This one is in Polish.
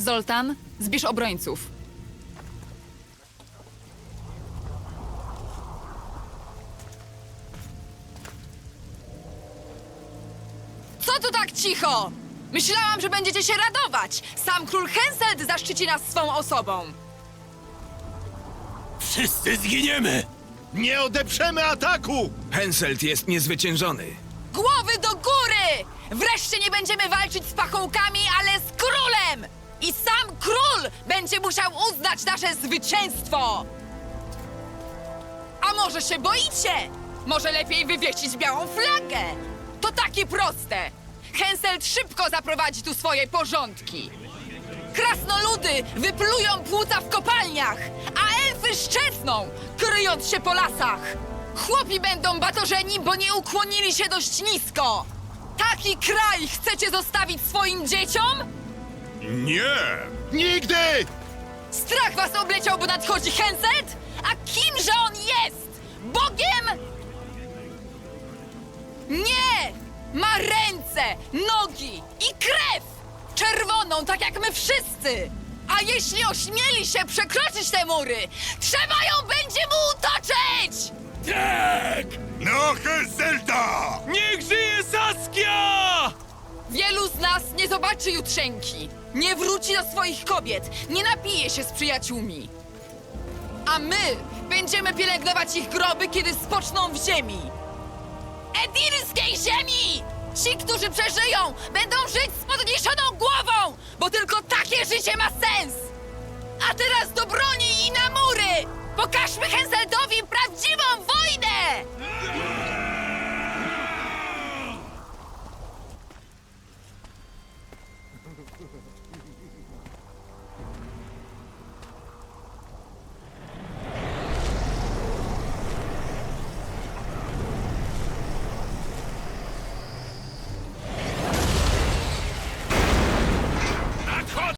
Zoltan, zbierz obrońców. Co tu tak cicho? Myślałam, że będziecie się radować. Sam król Henselt zaszczyci nas swą osobą. Wszyscy zginiemy! Nie odeprzemy ataku! Henselt jest niezwyciężony. Głowy do góry! Wreszcie nie będziemy walczyć z pachołkami, ale z królem! Będzie musiał uznać nasze zwycięstwo! A może się boicie? Może lepiej wywiesić białą flagę? To takie proste! Henselt szybko zaprowadzi tu swoje porządki. Krasnoludy wyplują płuca w kopalniach, a elfy szczecną, kryjąc się po lasach. Chłopi będą batorzeni, bo nie ukłonili się dość nisko. Taki kraj chcecie zostawić swoim dzieciom? Nie! Nigdy! Strach was obleciał, bo nadchodzi Henselt? A kimże on jest? Bogiem? Nie! Ma ręce, nogi i krew! Czerwoną, tak jak my wszyscy! A jeśli ośmieli się przekroczyć te mury, trzeba ją będzie mu utoczyć! Nas nie zobaczy jutrzenki, nie wróci do swoich kobiet, nie napije się z przyjaciółmi. A my będziemy pielęgnować ich groby, kiedy spoczną w ziemi. Edirskiej ziemi! Ci, którzy przeżyją, będą żyć z podniesioną głową, bo tylko takie życie ma sens! A teraz do broni i na mury! Pokażmy Henseldowi prawdziwą wojnę! Ha, ha, ha.